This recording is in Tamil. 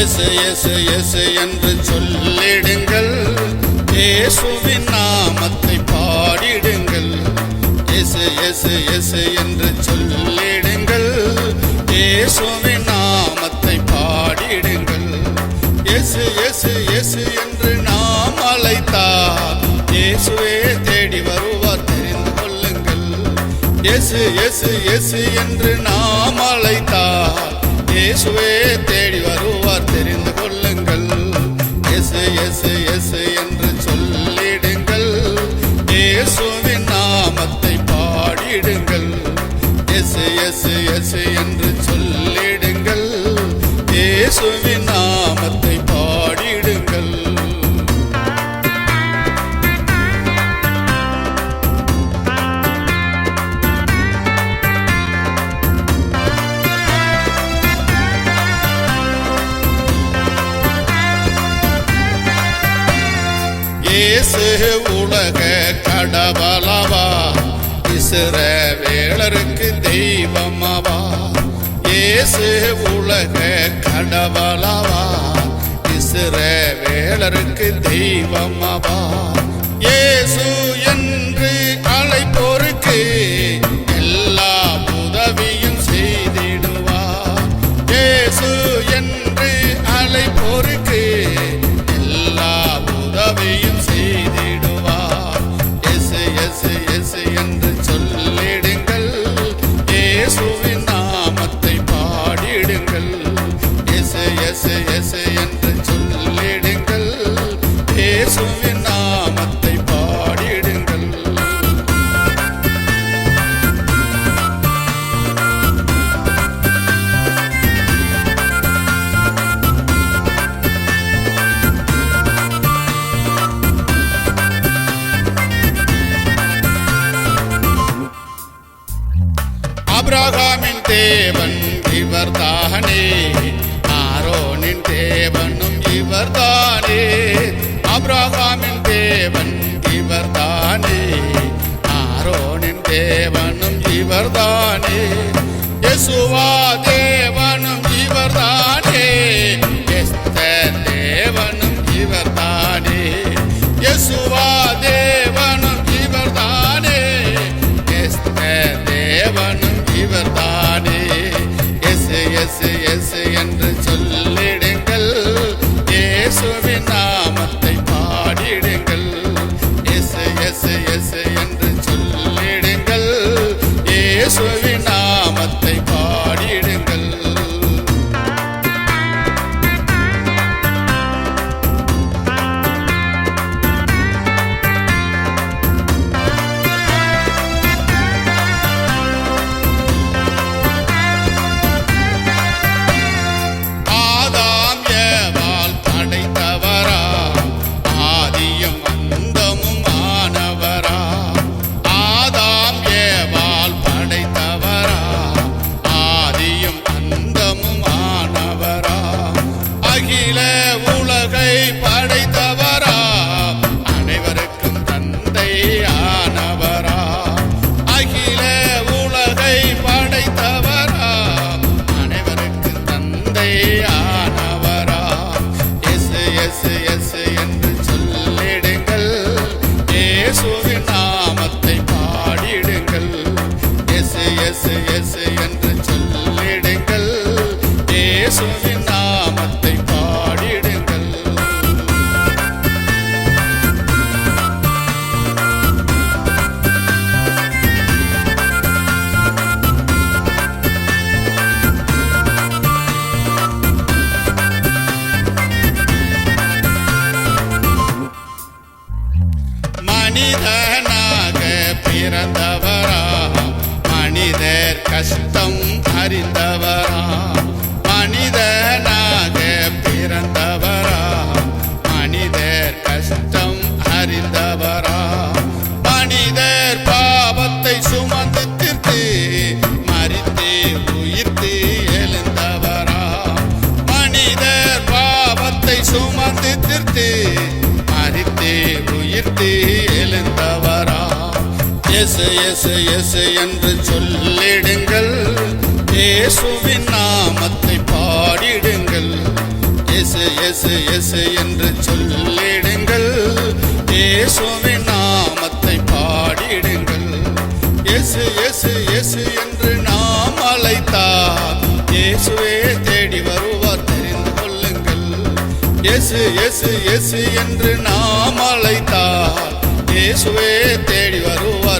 எசு எசு எசு என்று சொல்லிடுங்கள். இயேசுவின் நாமத்தை பாடிடுங்கள். எசு எசு எசு என்று சொல்லிடுங்கள். இயேசுவின் நாமத்தை பாடிடுங்கள். எசு எசு எசு என்று நாம் அழைத்தார் இயேசுவே தேடி வருவார் தெரிந்து கொள்ளுங்கள். எசு எசு எசு என்று நாம் அழைத்தார் இயேசுவே தேடி வருவார் தெரிந்து கொள்ளுங்கள். எஸ் எஸ் எஸ் இயேசு உலக கடவுளவா? இஸ்ரவேலருக்கு தெய்வமவா? இயேசு உலக கடவுளவா? இஸ்ரவேலருக்கு தெய்வமவா? இயேசு எசு எசு எசு என்று சொல்லிடுங்கள் இயேசுவின் நாமத்தை பாடிடுங்கள். அப்ரஹாமின் தேவன் இவர்தானே ஆரோனின் தேவனும் இவர்தானே. அப்ரஹாமின் தேவன் இவர்தானே. ஆரோனின் தேவனும் இவர்தானே. யசுவா தேவனும் இவர்தானே. எஸ்தர் தேவனும் இவர்தானே. யசுவா தேவனும் இவர்தானே. எஸ்தர் தேவனும் இவர்தானே. எஸ் எஸ் எஸ் என்று சொல்ல இயேசுவின் நாமத்தை பாடிடுங்கள். எஸ் எஸ் எஸ் பேர் கஷ்டம் அறிந்தவரா? மனிதனாக பிறந்தவரா? மனிதர் கஷ்டம் அறிந்தவரா? மனிதர் பாவத்தை சுமந்து தீர்த்து மறித்து உயிர்த்து எழுந்தவரா? மனிதர் பாவத்தை சுமந்து தீர்த்து மறித்து உயிர்த்து எசு எசு எசு என்று சொல்லிடுங்கள். இயேசுவின் நாமத்தை பாடிடுங்கள். இயேசு இயேசு இயேசு என்று சொல்லிடுங்கள். இயேசுவின் நாமத்தை பாடிடுங்கள். இயேசு இயேசு இயேசு என்று நாம் அழைத்தார் இயேசுவே தேடி வருவார் தெரிந்து கொள்ளுங்கள். இயேசு இயேசு இயேசு என்று நாம் அழைத்தார் இயேசுவே தேடி வருவார்